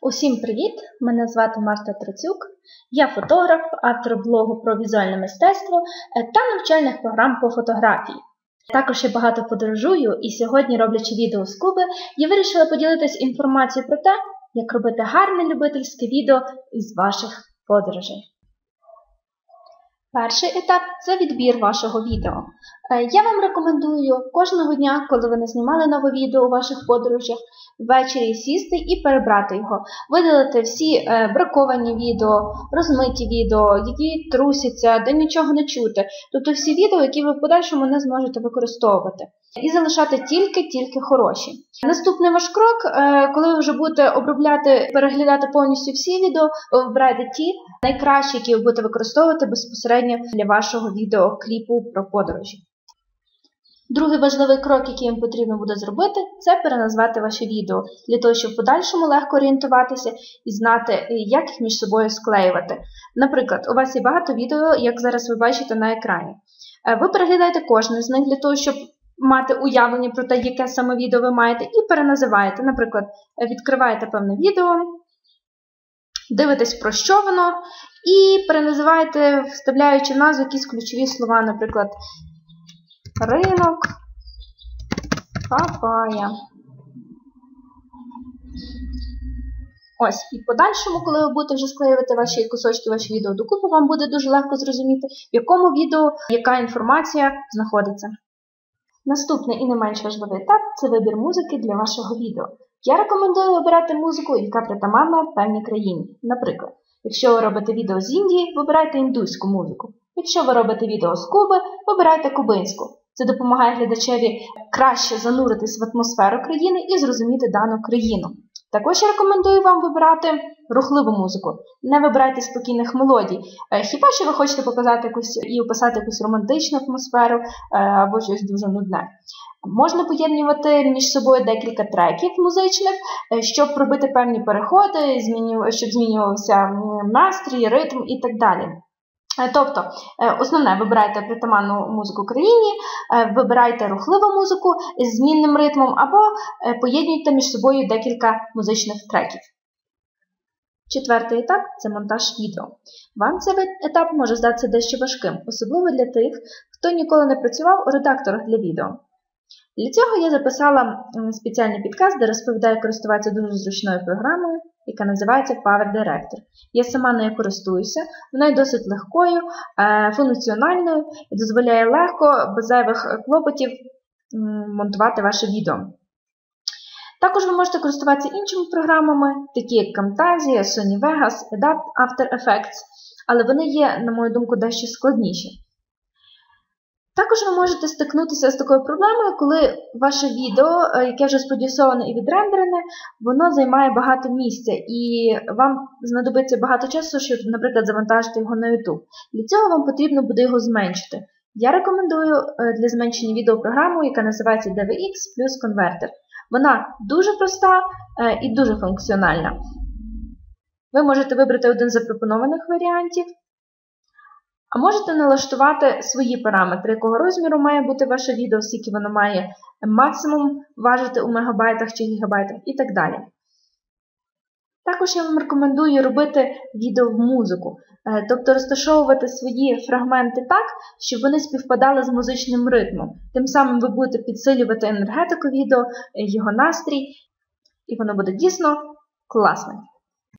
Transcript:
Усім привіт! Мене звати Марта Троцюк. Я фотограф, автор блогу про візуальне мистецтво е, та навчальних програм по фотографії. Також я багато подорожую і сьогодні, роблячи відео з Куби, я вирішила поділитися інформацією про те, як робити гарне любительське відео із ваших подорожей. Перший етап це відбір вашого відео. Е, Я вам рекомендую кожного дня, коли ви не знімали нове відео у ваших подорожах, ввечері сісти і перебрати його, видалити всі е, браковані відео, розмиті відео, які трусяться, де нічого не чути, тобто всі відео, які ви в подальшому не зможете використовувати. І залишати тільки-тільки хороші. Наступний ваш крок, е, коли ви вже будете обробляти, переглядати повністю всі відео, ви вибираєте ті найкращі, які ви будете використовувати безпосередньо для вашого відеокліпу про подорожі. Другий важливий крок, який вам потрібно буде зробити, це переназвати ваші відео, для того, щоб в подальшому легко орієнтуватися і знати, як їх між собою склеювати. Наприклад, у вас є багато відео, як зараз ви бачите на екрані. Е, Ви переглядаєте кожне з них для того, щоб мати уявлення про те, яке саме відео ви маєте, і переназиваєте. Наприклад, відкриваєте певне відео, дивитесь, про що воно, і переназиваєте, вставляючи в назву якісь ключові слова, наприклад, ринок, папая. Ось, і в подальшому, коли ви будете вже склеювати ваші кусочки, ваші відео докупи, вам буде дуже легко зрозуміти, в якому відео яка інформація знаходиться. Наступний і не менш важливий етап це вибір музики для вашого відео. Я рекомендую обирати музику, яка притаманна певній країні. Наприклад, якщо ви робите відео з Індії, вибирайте індуську музику. Якщо ви робите відео з Куби, вибирайте кубинську. Це допомагає глядачеві краще зануритись в атмосферу країни і зрозуміти дану країну. Також я рекомендую вам вибирати рухливу музику. Не вибирайте спокійних мелодій. Е, Хіба що ви хочете показати якусь і описати якусь романтичну атмосферу е, або щось дуже нудне. Можна поєднувати між собою декілька треків музичних, е, щоб робити певні переходи, щоб змінювався настрій, ритм і так далі. Е, Тобто, е, основне, вибирайте притаманну музику країні, е, вибирайте рухливу музику з змінним ритмом, або поєднуйте між собою декілька музичних треків. Четвертий етап це монтаж відео. Вам цей етап може здатися дещо важким, особливо для тих, хто ніколи не працював у редакторах для відео. Для цього я записала спеціальний підкаст, де розповідаю, користуватися дуже зручною програмою, яка називається Power Director. Я сама нею користуюся, вона є досить легкою, е, функціональною і дозволяє легко, без зайвих клопотів монтувати ваше відео. Також ви можете користуватися іншими програмами, такі як Camtasia, Sony Vegas, Adobe After Effects, але вони є, на мою думку, дещо складніші. Також ви можете стикнутися з такою проблемою, коли ваше відео, е, яке вже спродюсоване і відрендерене, воно займає багато місця, і вам знадобиться багато часу, щоб, наприклад, завантажити його на YouTube. Для цього вам потрібно буде його зменшити. Я рекомендую е, для зменшення відео програму, яка називається DVX плюс Converter. Вона дуже проста е, і дуже функціональна. Ви можете вибрати один з запропонованих варіантів, а можете налаштувати свої параметри, якого розміру має бути ваше відео, скільки воно має максимум важити у мегабайтах чи гігабайтах і так далі. Також я вам рекомендую робити відео в музику, е, тобто розташовувати свої фрагменти так, щоб вони співпадали з музичним ритмом. Тим самим ви будете підсилювати енергетику відео, е, його настрій, і воно буде дійсно класне.